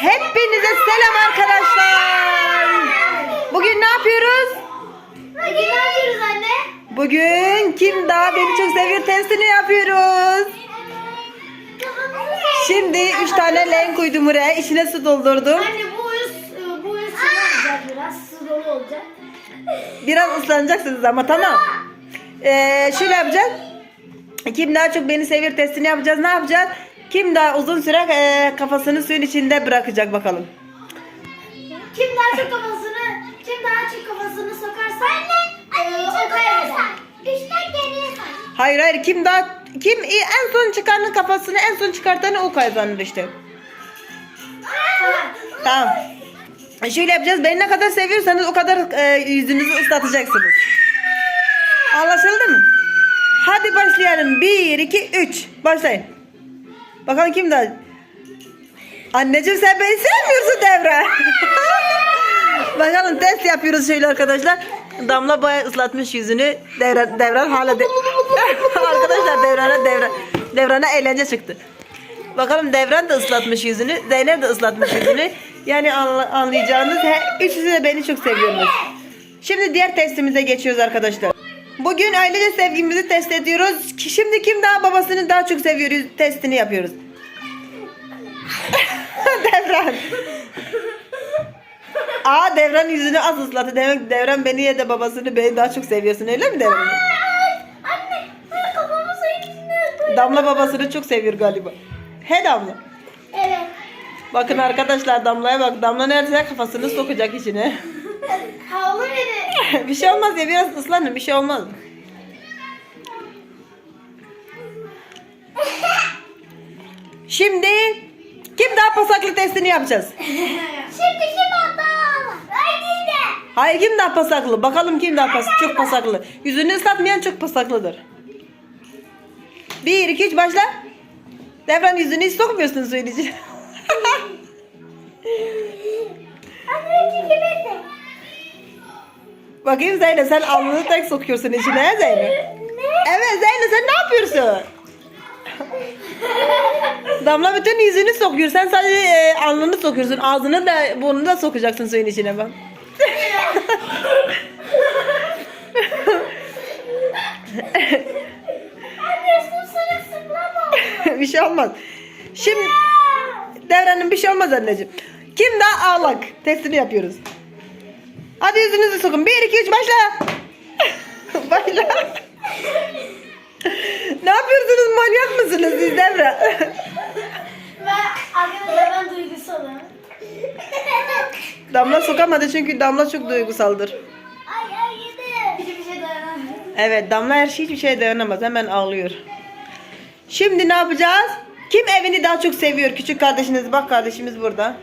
Hepinize selam arkadaşlar. Bugün ne yapıyoruz? Hadi ne yapıyoruz anne? Bugün kim daha beni çok seviyor testini yapıyoruz. Şimdi 3 tane lenk uydum buraya. İçine su doldurdum. Anne bu bu yüz şey olacak biraz. Su dolu olacak. Biraz ıslanacaksınız ama tamam. Ee, şöyle yapacağız. Kim daha çok beni seviyor testini yapacağız. Ne yapacağız? Kim daha uzun süre e, kafasını suyun içinde bırakacak bakalım. Kim daha çok kafasını, kim daha çok kafasını sokarsa anne, o kaybeder. Üçten geriye say. Hayır hayır kim daha kim en son çıkanın kafasını en son çıkartanı o kazanır işte. Tamam. Şöyle yapacağız. Beni ne kadar seviyorsanız o kadar e, yüzünüzü ıslatacaksınız. Anlaşıldı mı? Hadi başlayalım. 1, 2, 3. Başlayın. Bakalım kim daha... Anneciğim sen beni sevmiyorsun Devre. Bakalım test yapıyoruz şöyle arkadaşlar. Damla bayağı ıslatmış yüzünü. Devran, devran hala de... arkadaşlar devrana devran. Devrana eğlence çıktı. Bakalım Devran da ıslatmış yüzünü. Zeynep de ıslatmış yüzünü. Yani anla- anlayacağınız he, üçüzü de beni çok seviyorsunuz. Şimdi diğer testimize geçiyoruz arkadaşlar. Bugün ailece sevgimizi test ediyoruz. Şimdi kim daha babasını daha çok seviyor testini yapıyoruz. Devran. Aa Devran yüzünü az ıslattı. Demek Devran beni ya da babasını beni daha çok seviyorsun öyle mi Devran? Anne, kafamı. Damla babasını çok seviyor galiba. He Damla. Evet. Bakın arkadaşlar Damla'ya bak. Damla neredeyse kafasını sokacak içine. Havlu beni. bir şey olmaz ya biraz ıslanın bir şey olmaz. Şimdi kim daha pasaklı testini yapacağız? Şimdi kim de. Hayır kim daha pasaklı? Bakalım kim daha pas çok pasaklı. Yüzünü ıslatmayan çok pasaklıdır. Bir, iki, üç başla. Devran yüzünü hiç sokmuyorsun suyun Bakayım Zeynep sen alnını tek sokuyorsun içine Zeynep. Ne? Evet Zeynep sen ne yapıyorsun? Damla bütün yüzünü sokuyor. Sen sadece e, alnını sokuyorsun. Ağzını da burnunu da sokacaksın suyun içine bak. Bir şey olmaz. Şimdi Devran'ın bir şey olmaz anneciğim. Kim daha ağlak? Testini yapıyoruz. Hadi yüzünüzü sokun. 1, 2, 3 başla. başla. ne yapıyorsunuz? Manyak mısınız siz Devran? Ben arkadaşlar ben duygusalım. Damla sokamadı çünkü Damla çok duygusaldır. Ay ay yedi. Hiçbir şey dayanamıyorum. Evet Damla her şey hiçbir şeye dayanamaz. Hemen ağlıyor. Şimdi ne yapacağız? Kim evini daha çok seviyor? Küçük kardeşiniz. Bak kardeşimiz burada.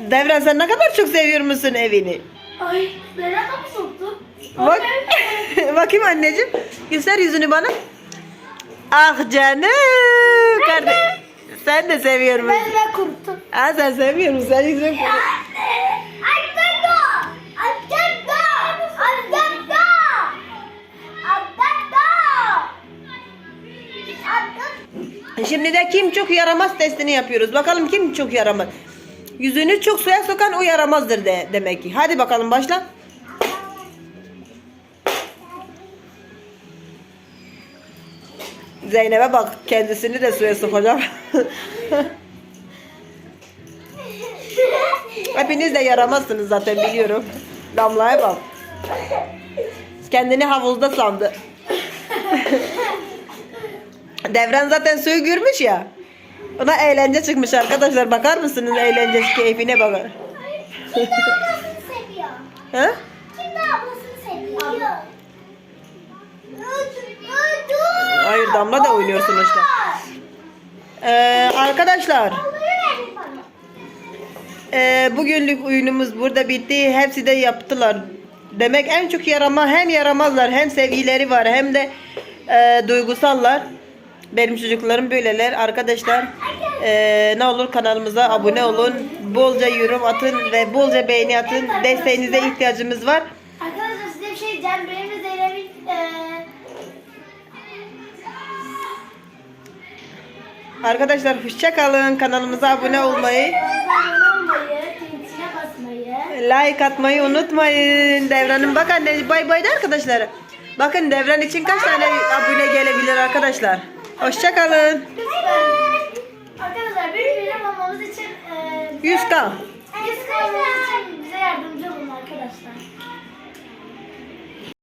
Devran sen ne kadar çok seviyor musun evini? Ay nereye kapı soktu? Bak. Bakayım anneciğim. Göster yüzünü bana. Ah canım. Kardeş. Sen de seviyor musun? Ben ben kuruttum. Ha sen seviyor musun? Sen yüzünü! Anne! Şimdi de kim çok yaramaz testini yapıyoruz. Bakalım kim çok yaramaz. Yüzünü çok suya sokan o yaramazdır de demek ki. Hadi bakalım başla. Zeynep'e bak kendisini de suya sokacak. Hepiniz de yaramazsınız zaten biliyorum. Damlaya bak. Kendini havuzda sandı. Devran zaten suyu görmüş ya. Ona eğlence çıkmış arkadaşlar. Bakar mısınız eğlence keyfine bakar. Kim de ablasını seviyor? Ha? Kim de ablasını seviyor? Hayır Damla da oynuyor sonuçta. Ee, arkadaşlar e, bugünlük oyunumuz burada bitti. Hepsi de yaptılar. Demek en çok yarama hem yaramazlar hem sevgileri var hem de e, duygusallar. Benim çocuklarım böyleler. Arkadaşlar e, ne olur kanalımıza abone olun. Bolca yorum atın ve bolca beğeni atın. Desteğinize ihtiyacımız var. Arkadaşlar size bir şey diyeceğim. Benim Zeynep'in eee Arkadaşlar hoşça kalın. Kanalımıza abone olmayı, Abone olmayı, tintine basmayı. like atmayı unutmayın. Devran'ın bak anne bay bay de arkadaşlar. Bakın Devran için kaç tane abone gelebilir arkadaşlar. Hoşça kalın. Arkadaşlar bir olmamız için e, 100 k. 100 kalmamız için